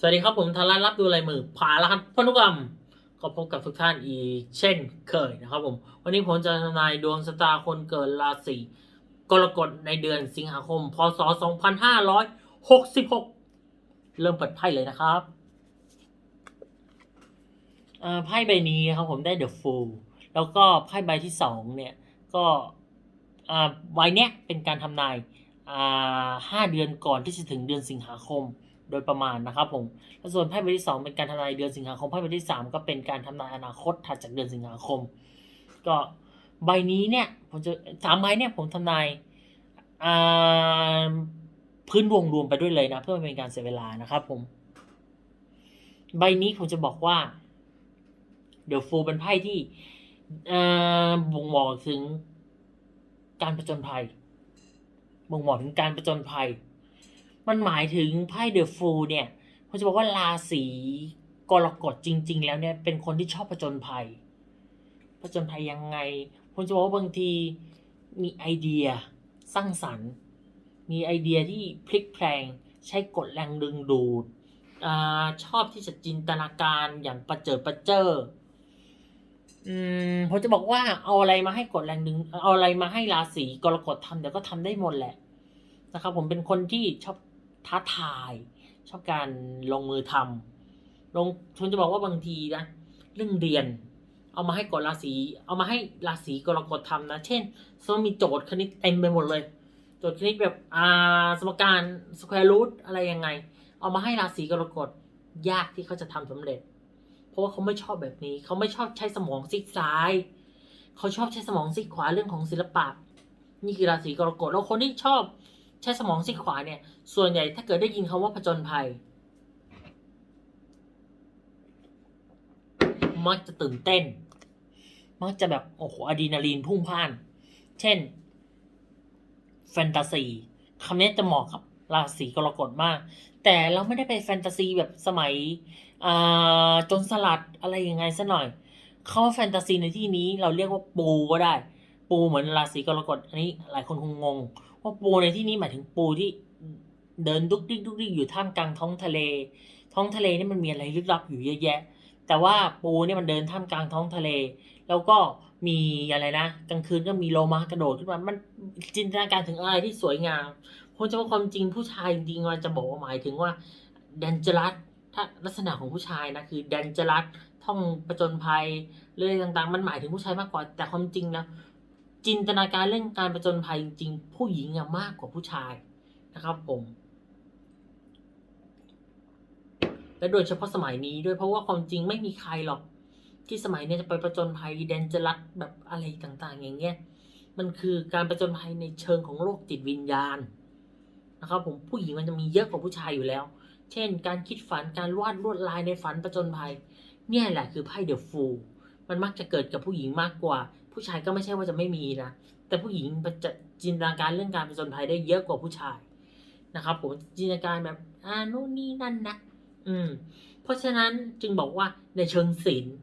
สวัสดีครับผมธารารับดูลายมือผ่าละครับพนุกรรม ก็พบกับทุกท่านอีกเช่นเคยนะครับผม วันนี้ผมจะทำนายดวงชะตาคนเกิดราศีกรกฎในเดือนสิงหาคม พศ 2566 เริ่มเปิดไพ่เลยนะครับไพ่ใบนี้ครับผมได้ The Fool แล้วก็ไพ่ใบที่สองเนี่ย ก็ใบเนี้ยเป็นการทำนายห้าเดือนก่อนที่จะถึงเดือนสิงหาคม โดยประมาณนะครับผมแล้วส่วนไพ่ใบที่สองเป็นการทำนายเดือนสิงหาคมไพ่ใบที่สามก็เป็นการทำนายอนาคตถัดจากเดือนสิงหาคม ก็ใบนี้เนี่ยผมจะสามใบเนี่ยผมทำนายพื้นดวงรวมไปด้วยเลยนะ เพื่อไม่เป็นการเสียเวลานะครับผม ใบนี้ผมจะบอกว่าเดี๋ยวฟูเป็นไพ่ที่บ่งบอกถึงการผจญภัยบ่งบอกถึงการผจญภัย มันหมายถึงไพ่เดอะฟูเนี่ยผมจะบอกว่าราศีกรกฎจริง ๆ แล้วเนี่ยเป็นคนที่ชอบผจญภัยผจญภัยยังไงผมจะบอกว่าบางทีมีไอเดียสร้างสรรค์ มีไอเดียที่พลิกแพลงใช้กฎแรงดึงดูดอาชอบที่จะจินตนาการอย่างประเจิดประเจ้ออืมผมจะบอกว่าเอาอะไรมาให้กฎแรงดึง เอาอะไรมาให้ราศีกรกฎทำเดี๋ยวก็ทำได้หมดแหละนะครับผมเป็นคนที่ชอบ ท้าทาย ชอบการลงมือทำลงผมจะบอกว่าบางทีนะ เรื่องเรียน เอามาให้กดราศีเอามาให้ราศีกรกฎทำนะ เช่นสมมติมีโจทย์คณิตเต็มไปหมดเลย โจทย์คณิตแบบอ่าสมการสแควร์รูทอะไรยังไง เอามาให้ราศีกรกฎยากที่เขาจะทำสำเร็จ เพราะว่าเขาไม่ชอบแบบนี้ เขาไม่ชอบใช้สมองซีกซ้าย เขาชอบใช้สมองซีกขวาเรื่องของศิลปะ นี่คือราศีกรกฎแล้วคนที่ชอบ ใช้สมองซีกขวาเนี่ย ส่วนใหญ่ถ้าเกิดได้ยินคำว่าผจญภัย มักจะตื่นเต้น มักจะแบบโอ้โหอะดรีนาลีนพุ่งพ่าน เช่น แฟนตาซีคำนี้จะเหมาะกับราศีกรกฎมาก แต่เราไม่ได้ไปแฟนตาซีแบบสมัยอ่าโจนสลัดอะไรยังไงซะหน่อยเขาแฟนตาซีในที่นี้เราเรียกว่าปูก็ได้ ปูเหมือนราศีกรกฎอันนี้หลายคนคงงง ว่าปูในที่นี้หมายถึงปูที่เดินดุกดิกดุกดิกอยู่ท่ามกลางท้องทะเล ท้องทะเลนี่มันมีอะไรลึกลับอยู่เยอะแยะ แต่ว่าปูเนี่ยมันเดินท่ามกลางท้องทะเล แล้วก็มีอะไรนะกลางคืนก็มีโลมากระโดดขึ้นมามันจินตนาการถึงอะไรที่สวยงามผมจะว่าความจริงผู้ชายจริงๆมันจะบอกว่าหมายถึงว่าแดนจรัสถ้าลักษณะของผู้ชายนะคือแดนจรัสท่องประจนภัยเรื่องต่างๆ มันหมายถึงผู้ชายมากกว่าแต่ความจริงนะ จินตนาการเรื่องการประจนภัยจริงๆ ผู้หญิงอะมากกว่าผู้ชายนะครับผม และโดยเฉพาะสมัยนี้ด้วยเพราะว่าความจริงไม่มีใครหรอก ที่สมัยนี้จะไปประจนภัยแดนจรัสแบบอะไรต่าง ๆ อย่างเงี้ยมันคือการประจนภัยในเชิงของโลกจิตวิญญาณนะครับผมผู้หญิงมันจะมีเยอะกว่าผู้ชายอยู่แล้ว เช่น การคิดฝันการวาดลวดลายในฝันประจนภัย เนี่ยแหละคือไพ่เดอะฟูมันมักจะเกิดกับผู้หญิงมากกว่า ผู้ชายก็ไม่ใช่ว่าจะไม่มีนะแต่ผู้หญิงจะจินตนาการเรื่องการผจญภัยได้เยอะกว่าผู้ชายนะครับ ผมจินตนาการแบบอ่านู่นนี่นั่นนะอืม เพราะฉะนั้นจึงบอกว่าในเชิงศิลป์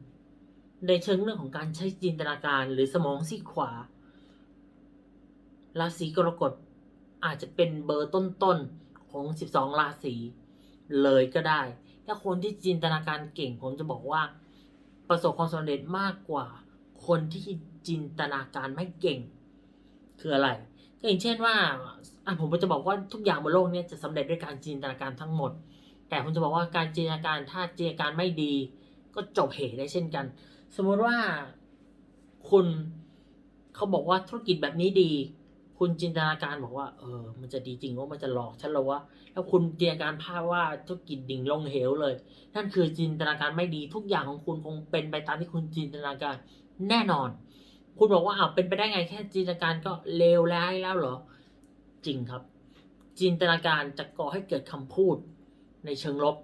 ในเชิงเรื่องของการใช้จินตนาการหรือสมองซีขวาราศีกรกฎอาจจะเป็นเบอร์ต้นๆของ 12 ราศีเลยก็ได้ ถ้าคนที่จินตนาการเก่งผมจะบอกว่า ประสบความสำเร็จมากกว่า คนที่จินตนาการไม่เก่ง คืออะไรก็อย่างเช่นว่าอะผมจะบอกว่าทุกอย่างบนโลกนี้จะสำเร็จด้วยการจินตนาการทั้งหมด แต่ผมจะบอกว่าการจินตนาการถ้าจินตนาการไม่ดี ก็จบเหตุได้เช่นกัน สมมติว่าคุณเขาบอกว่าธุรกิจแบบนี้ดี คุณจินตนาการบอกว่า เออ มันจะดีจริงว่ามันจะหลอกฉันหรอวะแล้วคุณจินตนาการภาพว่าธุรกิจดิ่งลงเหวเลย นั่นคือจินตนาการไม่ดีทุกอย่างของคุณคงเป็นไปตามที่คุณจินตนาการแน่นอน คุณบอกว่าอ้าวเป็นไปได้ไงแค่จินตนาการก็เลวร้ายแล้วเหรอ จริงครับ จินตนาการจะก่อให้เกิดคำพูดในเชิงลบ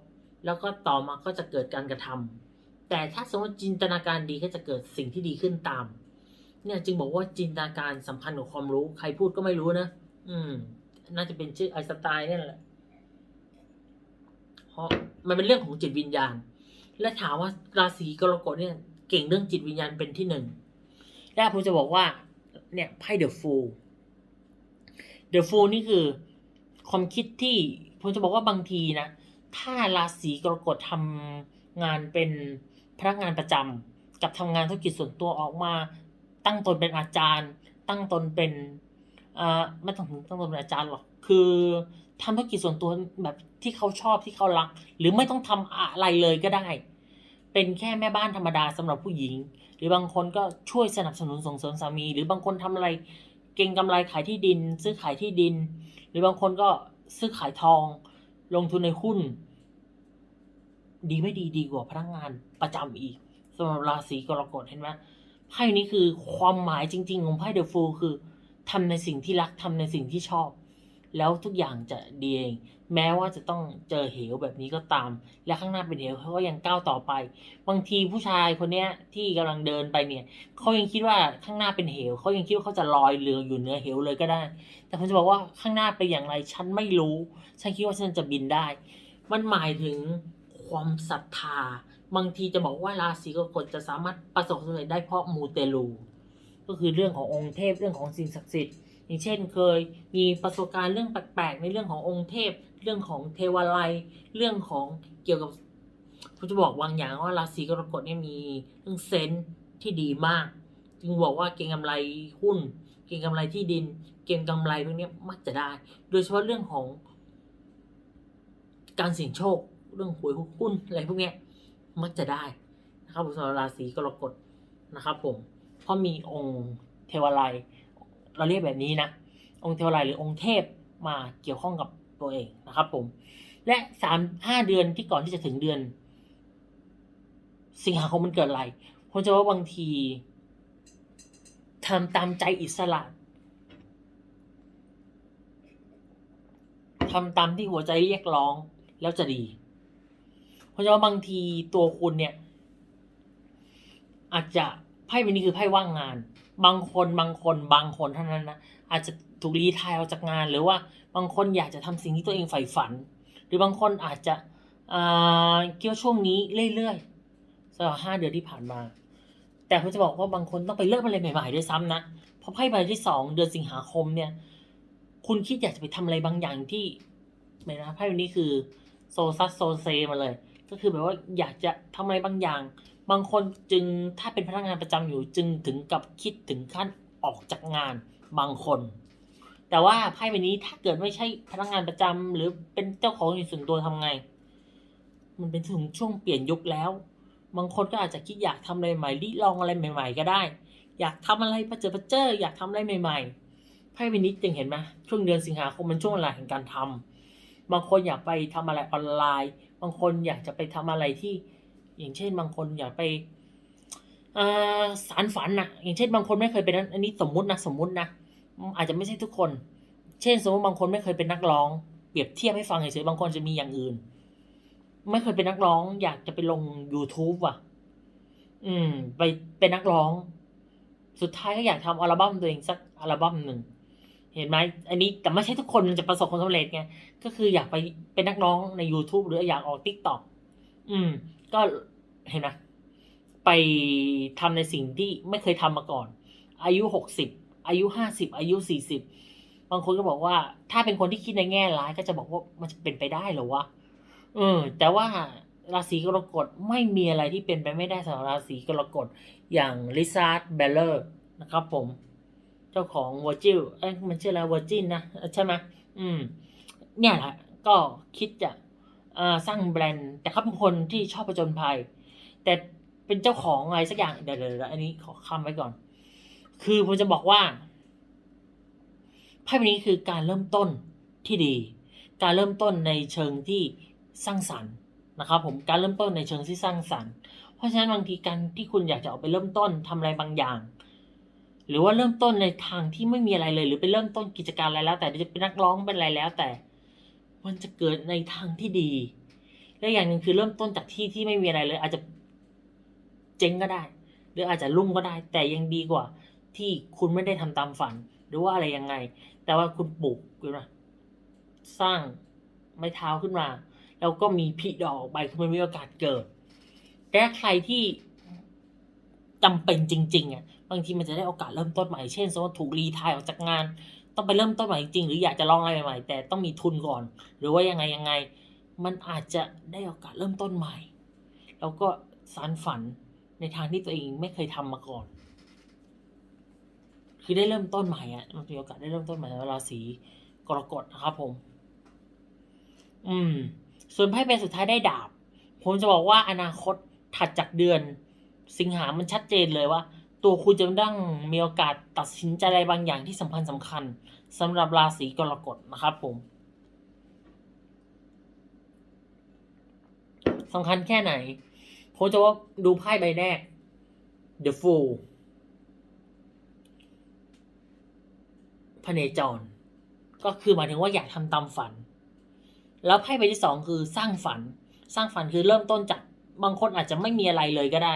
แล้วก็ต่อมาก็จะเกิดการกระทำแต่ถ้าสมมติจินตนาการดีก็จะเกิดสิ่งที่ดีขึ้นตาม เนี่ยจึงบอกว่าจินตนาการสำคัญกับความรู้ ใครพูดก็ไม่รู้นะ อืม น่าจะเป็นชื่อไอสไตน์นี่แหละ เพราะมันเป็นเรื่องของจิตวิญญาณ และถามว่าราศีกรกฎเนี่ยเก่งเรื่องจิตวิญญาณเป็นที่หนึ่งและผมจะบอกว่า เนี่ยไพ่เดอะฟูลเดอะฟูลนี่คือความคิดที่ผมจะบอกว่าบางทีนะ ถ้าราศีกรกฎทำงานเป็นพนักงานประจำกับทำงานธุรกิจส่วนตัวออกมา ตั้งตนเป็นอาจารย์ ตั้งตนเป็นอ่าไม่ต้องถึงตั้งตนเป็นอาจารย์หรอกคือทำธุรกิจส่วนตัวแบบที่เขาชอบที่เขารัก หรือไม่ต้องทำอะไรเลยก็ได้ เป็นแค่แม่บ้านธรรมดาสำหรับผู้หญิง หรือบางคนก็ช่วยสนับสนุนส่งเสริมสามี หรือบางคนทำอะไรเก่งกำไรขายที่ดิน ซื้อขายที่ดิน หรือบางคนก็ซื้อขายทอง ลงทุนในหุ้น ดีไม่ดีดีกว่าพนักงานประจำอีกสำหรับราศีกรกฎเห็นไหม ไพ่นี้คือความหมายจริง ๆ ของไพ่เดอะฟูลคือทำในสิ่งที่รักทำในสิ่งที่ชอบ แล้วทุกอย่างจะดีเอง แม้ว่าจะต้องเจอเหวแบบนี้ก็ตาม และข้างหน้าเป็นเหวเขาก็ยังก้าวต่อไป บางทีผู้ชายคนเนี้ยที่กำลังเดินไปเนี่ยเขายังคิดว่าข้างหน้าเป็นเหวเขายังคิดว่าเขาจะลอยเรืออยู่เหนือเหวเลยก็ได้ แต่ผมจะบอกว่าข้างหน้าเป็นอย่างไรฉันไม่รู้ ฉันคิดว่าฉันจะบินได้ มันหมายถึงความศรัทธา บางทีจะบอกว่าราศีกรกฎจะสามารถประสบความสำเร็จได้เพราะมูเตลู ก็คือเรื่องขององค์เทพเรื่องของสิ่งศักดิ์สิทธิ์อย่างเช่นเคยมีประสบการณ์เรื่องแปลกๆในเรื่องขององค์เทพ เรื่องของเทวาลัย เรื่องของเกี่ยวกับผมจะบอกบางอย่างว่าราศีกรกฎเนี่ยมีเรื่องเซนที่ดีมาก จึงบอกว่าเก่งกำไรหุ้น เก่งกำไรที่ดิน เก่งกำไรพวกนี้มักจะได้ โดยเฉพาะเรื่องของการเสี่ยงโชค เรื่องหวยหุ้นอะไรพวกนี้ มักจะได้นะครับผมสำหรับราศีกรกฎนะครับผมเพราะมีองค์เทวาลัยเราเรียกแบบนี้นะ องค์เทวาลัยหรือองค์เทพมาเกี่ยวข้องกับตัวเองนะครับผม และสามห้าเดือนที่ก่อนที่จะถึงเดือน สิงหาคมมันเกิดอะไรผมจะว่าบางทีทำตามใจอิสระทำตามที่หัวใจเรียกร้องแล้วจะดี ราะฉะนั้นบางทีตัวคุณเนี่ย อาจจะไพ่ใบนี้คือไพ่ว่างงาน บางคนบางคนบางคนเท่านั้นนะอาจจะถูกรีทายออกจากงาน หรือว่าบางคนอยากจะทำสิ่งที่ตัวเองใฝ่ฝัน หรือบางคนอาจจะอ่าเกี่ยวช่วงนี้เรื่อยๆสำหรับห้าเดือนที่ผ่านมา แต่ผมจะบอกว่าบางคนต้องไปเริ่มอะไรใหม่ๆด้วยซ้ำนะเพราะไพ่ใบที่สองเดือนสิงหาคมเนี่ย คุณคิดอยากจะไปทำอะไรบางอย่างที่ไม่นะไพ่ใบนี้คือโซซัสโซเซมาเลย ก็คือแบบว่าอยากจะทำอะไรบางอย่าง บางคนจึงถ้าเป็นพนักงานประจำอยู่จึงถึงกับคิดถึงขั้นออกจากงานบางคน แต่ว่าไพ่ใบนี้ถ้าเกิดไม่ใช่พนักงานประจำหรือเป็นเจ้าของอยู่ส่วนตัวทำไง มันเป็นถึงช่วงเปลี่ยนยุคแล้ว บางคนก็อาจจะคิดอยากทำอะไรใหม่ริลองอะไรใหม่ ๆ ก็ได้ อยากทำอะไรประเจอประเจออยากทำอะไรใหม่ ๆไพ่ใบนี้จึงเห็นไหมช่วงเดือนสิงหาคมมันช่วงเวลาแห่งการทำ บางคนอยากไปทำอะไรออนไลน์ บางคนอยากจะไปทำอะไรที่ อย่างเช่น บางคนอยากไปสารฝันนะอย่างเช่น บางคนไม่เคยเป็นนักอันนี้สมมุตินะสมมุตินะอาจจะไม่ใช่ทุกคน เช่น สมมติบางคนไม่เคยเป็นนักร้อง เปรียบเทียบให้ฟังเฉยๆบางคนจะมีอย่างอื่น ไม่เคยเป็นนักร้อง อยากจะไปลง YouTube ว่ะ อืม ไปเป็นนักร้อง สุดท้ายก็อยากทำอัลบั้มตัวเองสักอัลบั้มหนึ่ง เห็นไหมอันนี้แต่ไม่ใช่ทุกคนจะประสบความสำเร็จไงก็คืออยากไปเป็นนักร้องใน YouTube หรืออยากออก TikTok อืม ก็เห็นไหมไปทำในสิ่งที่ไม่เคยทำมาก่อน อายุหกสิบอายุห้าสิบอายุสี่สิบบางคนก็บอกว่า ถ้าเป็นคนที่คิดในแง่ร้ายก็จะบอกว่ามันจะเป็นไปได้เหรอวะเออ แต่ว่าราศีกรกฎไม่มีอะไรที่เป็นไปไม่ได้สำหรับราศีกรกฎอย่างลิซาร์ดเบลเลอร์นะครับผม เจ้าของวอร์จิลเอ้ยมันชื่ออะไรวอร์จินนะใช่ไหมอืม เนี่ยแหละก็คิดจะสร้างแบรนด์ แต่เขาเป็นคนที่ชอบประจนภัย แต่เป็นเจ้าของอะไรสักอย่างเดี๋ยวเดี๋ยวอันนี้ขอคำไว้ก่อน คือผมจะบอกว่าไพ่ใบนี้คือการเริ่มต้นที่ดี การเริ่มต้นในเชิงที่สร้างสรรค์นะครับผมการเริ่มต้นในเชิงที่สร้างสรรค์ เพราะฉะนั้นบางทีการที่คุณอยากจะออกไปเริ่มต้นทำอะไรบางอย่าง หรือว่าเริ่มต้นในทางที่ไม่มีอะไรเลย หรือไปเริ่มต้นกิจการอะไรแล้ว แต่จะเป็นนักร้องเป็นอะไรแล้วแต่ มันจะเกิดในทางที่ดี และอย่างหนึ่งคือเริ่มต้นจากที่ที่ไม่มีอะไรเลย อาจจะเจ๊งก็ได้ หรืออาจจะรุ่งก็ได้ แต่ยังดีกว่า ที่คุณไม่ได้ทำตามฝัน หรือว่าอะไรยังไง แต่ว่าคุณปลูกขึ้นมาสร้างไม้เท้าขึ้นมา แล้วก็มีผลิดอกออกไปคือมันมีโอกาสเกิดแต่ใครที่จำเป็นจริงๆอะ บางทีมันจะได้โอกาสเริ่มต้นใหม่ เช่นสมมติถูกรีทายออกจากงาน ต้องไปเริ่มต้นใหม่จริง หรืออยากจะลองอะไรใหม่ๆ แต่ต้องมีทุนก่อน หรือว่ายังไงยังไง มันอาจจะได้โอกาสเริ่มต้นใหม่ แล้วก็สารฝันในทางที่ตัวเองไม่เคยทำมาก่อน คือได้เริ่มต้นใหม่อะมันมีโอกาสได้เริ่มต้นใหม่ในราศีกรกฎนะครับผม อืม ส่วนไพ่ใบสุดท้ายได้ดาบ ผมจะบอกว่าอนาคตถัดจากเดือน สิงหามันชัดเจนเลยว่า ตัวคุณจะต้องมีโอกาสตัดสินใจอะไรบางอย่างที่สำคัญสำคัญสำหรับราศีกรกฎนะครับผมสำคัญแค่ไหนผมจะว่าดูไพ่ใบแรก The Fool พเนจร ก็คือหมายถึงว่าอยากทำตามฝัน แล้วไพ่ใบที่สองคือสร้างฝัน สร้างฝันคือเริ่มต้นจากบางคนอาจจะไม่มีอะไรเลยก็ได้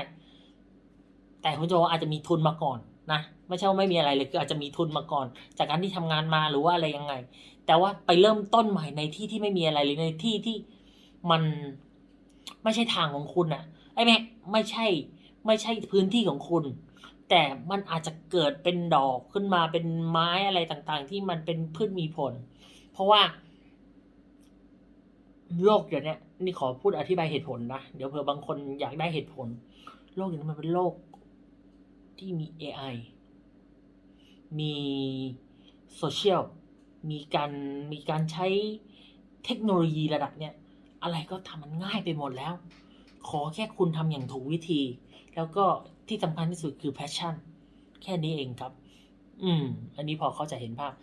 แต่คุณโจว่าอาจจะมีทุนมาก่อนนะไม่ใช่ว่าไม่มีอะไรเลยคืออาจจะมีทุนมาก่อน จากการที่ทำงานมาหรือว่าอะไรยังไง แต่ว่าไปเริ่มต้นใหม่ในที่ที่ไม่มีอะไรเลยในที่ที่มันไม่ใช่ทางของคุณอะไอ้แม่ไม่ใช่ไม่ใช่พื้นที่ของคุณ แต่มันอาจจะเกิดเป็นดอกขึ้นมาเป็นไม้อะไรต่างๆ ที่มันเป็นพืชมีผล เพราะว่า โลกเดี๋ยวนี้นี่ขอพูดอธิบายเหตุผลนะ เดี๋ยวเผื่อบางคนอยากได้เหตุผล โลกเดี๋ยวนี้มันเป็นโลก ที่มี AI มีโซเชียล มีการมีการใช้เทคโนโลยีระดับเนี้ย อะไรก็ทำมันง่ายไปหมดแล้ว ขอแค่คุณทำอย่างถูกวิธี แล้วก็ที่สำคัญที่สุดคือ passion แค่นี้เองครับ อืม อันนี้พอเขาใจเห็นภาพ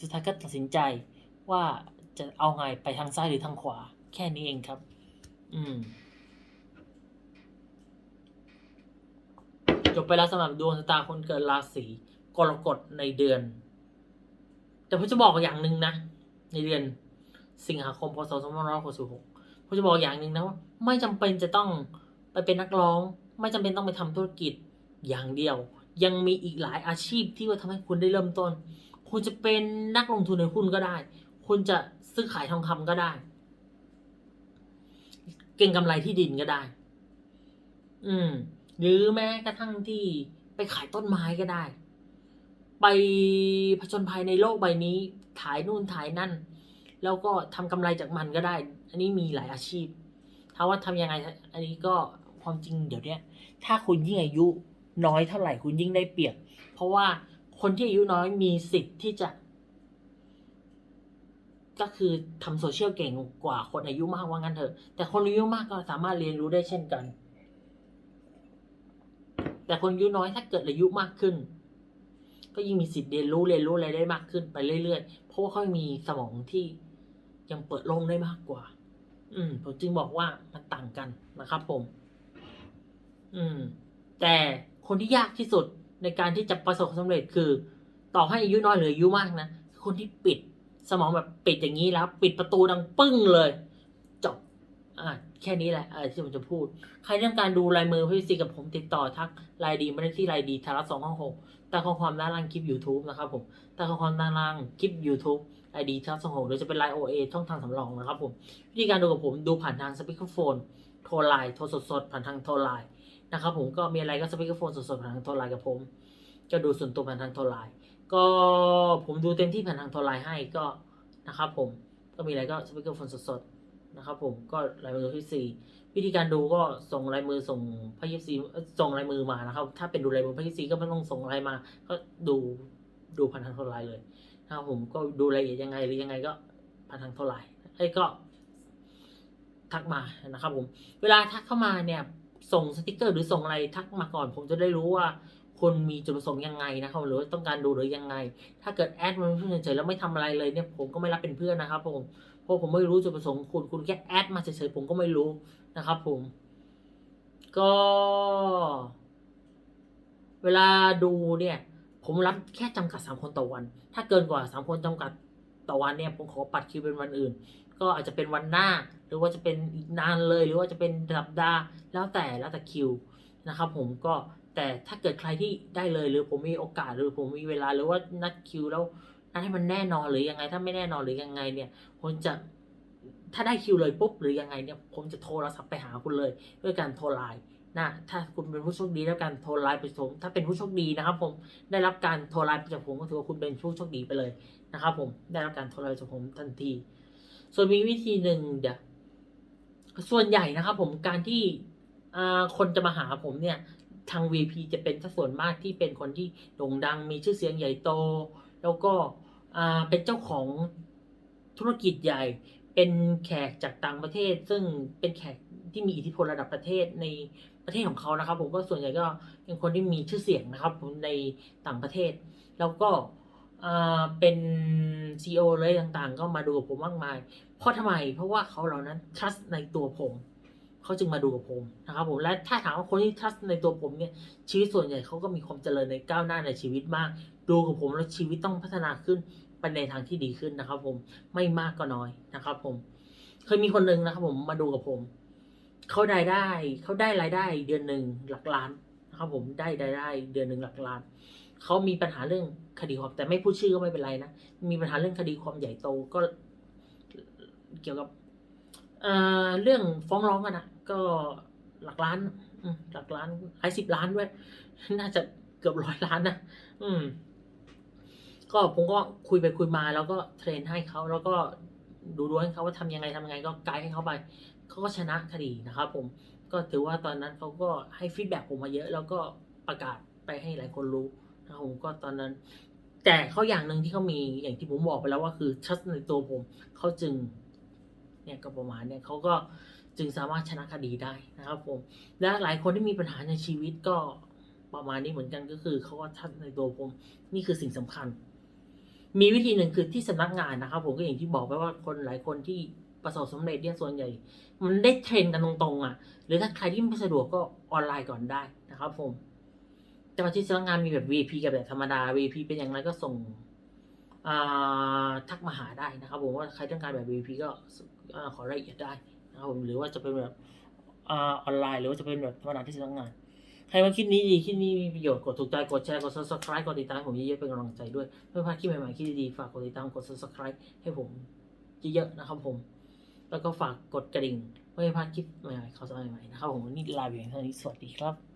สุดท้ายก็ตัดสินใจว่าจะเอาไงไปทางซ้ายหรือทางขวา แค่นี้เองครับ อืม จบไปแล้วสำหรับดวงชะตาคนเกิดราศีกรกฎในเดือน แต่ผมจะบอกอย่างหนึ่งนะ ในเดือนสิงหาคมพศ2566ผมจะบอกอย่างหนึ่งนะว่าไม่จำเป็นจะต้องไปเป็นนักร้อง ไม่จำเป็นต้องไปทำธุรกิจอย่างเดียว ยังมีอีกหลายอาชีพที่ว่าทำให้คุณได้เริ่มต้น คุณจะเป็นนักลงทุนในหุ้นก็ได้ คุณจะซื้อขายทองคำก็ได้ เก่งกำไรที่ดินก็ได้ อืม หรือแม้กระทั่งที่ไปขายต้นไม้ก็ได้ ไปผจญภัยในโลกใบนี้ ถ่ายนู่นถ่ายนั่น แล้วก็ทำกำไรจากมันก็ได้ อันนี้มีหลายอาชีพ ถ้าว่าทำยังไง อันนี้ก็ความจริงเดี๋ยวนี้ถ้าคุณยิ่งอายุน้อยเท่าไหร่คุณยิ่งได้เปรียบ เพราะว่าคนที่อายุน้อยมีสิทธิ์ที่จะ ก็คือทำโซเชียลเก่งกว่าคนอายุมากว่างั้นเถอะ แต่คนอายุมากก็สามารถเรียนรู้ได้เช่นกัน แต่คนอายุน้อยถ้าเกิดอายุมากขึ้น ก็ยิ่งมีสิทธิ์เรียนรู้เรียนรู้อะไรได้มากขึ้นไปเรื่อยๆ เพราะว่าเขามีสมองที่ยังเปิดโลงได้มากกว่า อืม ผมจึงบอกว่ามันต่างกันนะครับ ผม อืม แต่คนที่ยากที่สุดในการที่จะประสบความสำเร็จคือ ต่อให้อายุน้อยหรืออายุมากนะคนที่ปิดสมองแบบปิดอย่างนี้แล้ว ปิดประตูดังปึ้งเลย อ่าแค่นี้แหละอะที่ผมจะพูด ใครต้องการดูลายมือพี่ซีกับผมติดต่อทักไลน์ดีมาได้ที่ไลน์ดีทาระสองห้องหกแต่ข้อความด้านล่างคลิป YouTube นะครับผมแต่ข้อความด้านล่างคลิป YouTube ไอดีทาระสองหกหรือจะเป็นไลน์โอเอช่องทางสำรองนะครับผม วิธีการดูกับผมดูผ่านทางสปีกเกอร์โฟนโทรไลน์โทรสดๆผ่านทางโทรไลน์นะครับผมก็มีอะไรก็สปีกเกอร์โฟนสดๆผ่านทางโทรไลน์กับผมก็ดูส่วนตัวผ่านทางโทรไลน์ก็ผมดูเต็มที่ผ่านทางโทรไลน์ให้ก็นะครับผมก็มีอะไรก็สปีกเกอร์โฟนสดๆ นะครับผมก็ลายมือที่สี่วิธีการดูก็ส่งลายมือส่งพยิซีส่งลายมือมานะครับ ถ้าเป็นดูลายมือพยิซีก็ไม่ต้องส่งอะไรมา ก็ดูดูผ่านทางโทรไลน์เลยนะครับผมก็ดูรายละเอียดยังไงหรือยังไงก็ผ่านทางโทรไลน์ไอ้ก็ทักมานะครับผมเวลาทักเข้ามาเนี่ยส่งสติกเกอร์หรือส่งอะไรทักมาก่อน ผมจะได้รู้ว่าคนมีจุดประสงค์ยังไงนะครับหรือต้องการดูหรือยังไง ถ้าเกิดแอดมาเฉยๆแล้วไม่ทำอะไรเลยเนี่ยผมก็ไม่รับเป็นเพื่อนนะครับผม เพราะผมไม่รู้จุดประสงค์คุณคุณแค่แอดมาเฉยๆผมก็ไม่รู้นะครับ ผม ก็ เวลาดูเนี่ย ผมรับแค่จำกัดสามคนต่อวัน ถ้าเกินกว่าสามคนจำกัดต่อวันเนี่ยผมขอปัดคิวเป็นวันอื่น ก็อาจจะเป็นวันหน้า หรือว่าจะเป็นอีกนานเลย หรือว่าจะเป็นสัปดาห์แล้วแต่แล้วแต่คิวนะครับ ผมก็แต่ถ้าเกิดใครที่ได้เลยหรือผมมีโอกาสหรือผมมีเวลาหรือว่านัดคิวแล้ว ให้มันแน่นอนหรือยังไง ถ้าไม่แน่นอนหรือยังไงเนี่ยผมจะถ้าได้คิวเลยปุ๊บหรือยังไงเนี่ยผมจะโทรศัพท์ไปหาคุณเลย ด้วยการโทรไลน์นะถ้าคุณเป็นผู้โชคดีแล้วการโทรไลน์ไปผมถ้าเป็นผู้โชคดีนะครับ ผมได้รับการโทรไลน์จากผมก็ถือว่าคุณเป็นผู้โชคดีไปเลยนะครับ ผมได้รับการโทรไลน์จากผมทันที ส่วนมีวิธีหนึ่งเดี๋ยวส่วนใหญ่นะครับ ผมการที่อ่าคนจะมาหาผมเนี่ยทาง VP จะเป็นสัดส่วนมากที่เป็นคนที่โด่งดังมีชื่อเสียงใหญ่โต แล้วก็ เป็นเจ้าของธุรกิจใหญ่ เป็นแขกจากต่างประเทศ ซึ่งเป็นแขกที่มีอิทธิพลระดับประเทศในประเทศของเขานะครับ ผมก็ส่วนใหญ่ก็เป็นคนที่มีชื่อเสียงนะครับ ผมในต่างประเทศ แล้วก็เป็น CEO เลยต่างๆ ก็มาดูกับผมมากมาย เพราะทำไม เพราะว่าเขาเหล่านั้น trust ในตัวผม เขาจึงมาดูกับผมนะครับผม และถ้าถามว่าคนที่ trust ในตัวผมเนี่ย ชีวิตส่วนใหญ่เขาก็มีความเจริญในก้าวหน้าในชีวิตมาก ดูกับผมแล้วชีวิตต้องพัฒนาขึ้นไปในทางที่ดีขึ้นนะครับ ผมไม่มากก็น้อยนะครับ ผม เคยมีคนหนึ่งนะครับ ผมมาดูกับผมเขาได้ได้เขาได้รายได้เดือนหนึ่งหลักล้านนะครับ ผมได้รายได้เดือนหนึ่งหลักล้านเขามีปัญหาเรื่องคดีความแต่ไม่พูดชื่อก็ไม่เป็นไรนะมีปัญหาเรื่องคดีความใหญ่โตก็เกี่ยวกับเอ่อเรื่องฟ้องร้องกันอะก็หลักล้านหลักล้านหลายสิบล้านด้วย น่าจะเกือบร้อยล้านนะอืม ก็ผมก็คุยไปคุยมาแล้วก็เทรนให้เขาแล้วก็ดูดูให้เขาว่าทำยังไงทำยังไงก็ไกด์ให้เขาไปเขาก็ชนะคดีนะครับ ผมก็ถือว่าตอนนั้นเขาก็ให้ฟีดแบ็กผมมาเยอะ แล้วก็ประกาศไปให้หลายคนรู้นะผมก็ตอนนั้น แต่เขาอย่างหนึ่งที่เขามีอย่างที่ผมบอกไปแล้วว่าคือชัดในตัวผมเขาจึงเนี่ยก็ประมาณเนี่ยเขาก็จึงสามารถชนะคดีได้นะครับ ผม และหลายคนที่มีปัญหาในชีวิตก็ประมาณนี้เหมือนกันก็คือเขาก็ชัดในตัวผม นี่คือสิ่งสำคัญ มีวิธีหนึ่งคือที่สำนักงานนะครับผมก็อย่างที่บอกไปว่าคนหลายคนที่ประสบสำเร็จเนี่ยส่วนใหญ่ มันได้เทรนกันตรงๆอะ หรือถ้าใครที่ไม่สะดวกก็ออนไลน์ก่อนได้นะครับผม แต่ว่าที่สำนักงานมีแบบ VP กับแบบธรรมดา VP เป็นอย่างไรก็ส่งทักมาหาได้นะครับผมว่าใครต้องการแบบ VP ก็ขอรายละเอียดได้นะครับผมหรือว่าจะเป็นแบบอออนไลน์ หรือว่าจะเป็นแบบธรรมดาที่สำนักงาน ใครว่าคลิปนี้ดีคลิปนี้มีประโยชน์กดถูกใจกดแชร์กด subscribe กดติดตามผมเยอะๆเป็นกำลังใจด้วยเพื่อพลาดคลิปใหม่ๆคลิปดีๆฝากกดติดตามกด subscribe ให้ผมเยอะๆนะครับผม แล้วก็ฝากกดกระดิ่งเพื่อพลาดคลิปใหม่ๆข่าวสารใหม่ๆนะครับผมวันนี้ลาไปเพียงเท่านี้สวัสดีครับ